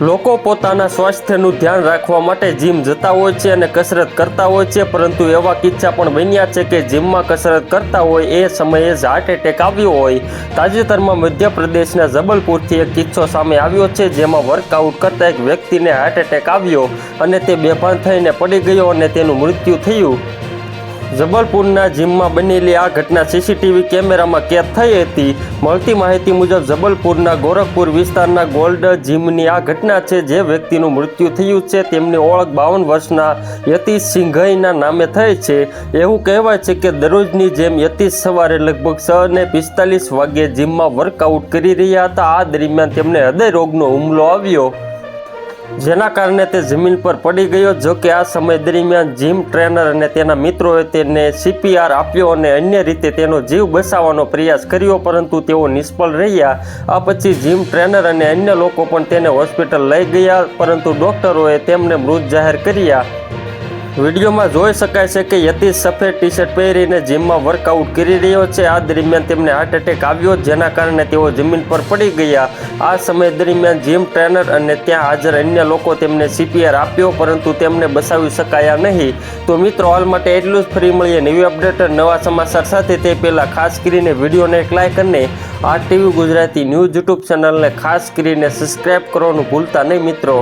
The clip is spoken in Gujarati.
લોકો પોતાના સ્વાસ્થ્યનું ધ્યાન રાખવા માટે જીમ જતા હોય છે અને કસરત કરતા હોય છે, પરંતુ એવા કિસ્સા પણ બન્યા છે કે જીમમાં કસરત કરતા હોય, એ સમયે જ હાર્ટ એટેક આવ્યો હોય. તાજેતરમાં મધ્યપ્રદેશના જબલપુરથી એક કિસ્સો સામે આવ્યો છે, જેમાં વર્કઆઉટ કરતા એક વ્યક્તિને હાર્ટ એટેક આવ્યો અને તે બેભાન થઈને પડી ગયો અને તેનું મૃત્યુ થયું. જબલપુરના જીમમાં બનેલી આ ઘટના સીસીટીવી કેમેરામાં કેદ થઈ હતી. મળતી માહિતી મુજબ જબલપુરના ગોરખપુર વિસ્તારના ગોલ્ડ જીમની આ ઘટના છે જે વ્યક્તિનું મૃત્યુ થયું છે. તેમની ઓળખ બાવન વર્ષના યતીશ સિંઘઈના નામે થઈ છે. એવું કહેવાય છે કે દરરોજની જેમ યતીશ સવારે લગભગ છ ને પિસ્તાલીસ વાગ્યે જીમમાં વર્કઆઉટ કરી રહ્યા હતા. આ દરમિયાન તેમને હૃદય રોગનો હુમલો આવ્યો. જેના કારણે તે જમીન પર પડી ગયો, જો કે આ સમય દરમિયાન જીમ ટ્રેનર અને તેના મિત્રોએ તેને સીપીઆર આપ્યો અને અન્ય રીતે તેનો જીવ બચાવવાનો પ્રયાસ કર્યો, પરંતુ તેઓ નિષ્ફળ રહ્યા. આ પછી જીમ ટ્રેનર અને અન્ય લોકો પણ તેને હોસ્પિટલ લઈ ગયા, પરંતુ ડોક્ટરોએ તેમને મૃત જાહેર કર્યા. વિડીયોમાં જોઈ શકાય છે કે યતીશ સફેદ ટી શર્ટ પહેરીને જીમમાં વર્કઆઉટ કરી રહ્યો છે. આ દરમિયાન તેમને હાર્ટ એટેક આવ્યો, જેના કારણે તેઓ જમીન પર પડી ગયા. આ સમય દરમિયાન જીમ ટ્રેનર અને ત્યાં હાજર અન્ય લોકો તેમને સીપીઆર આપ્યો, પરંતુ તેમને બચાવી શકાયા નહીં. તો મિત્રો, હાલ માટે એટલું જ. ફરી મળીએ નવી અપડેટ નવા સમાચાર સાથે. તે પહેલાં ખાસ કરીને વિડીયોને એક લાઇક અને આ ટીવી ગુજરાતી ન્યૂઝ યુટ્યુબ ચેનલને ખાસ કરીને સબસ્ક્રાઈબ કરવાનું ભૂલતા નહીં મિત્રો.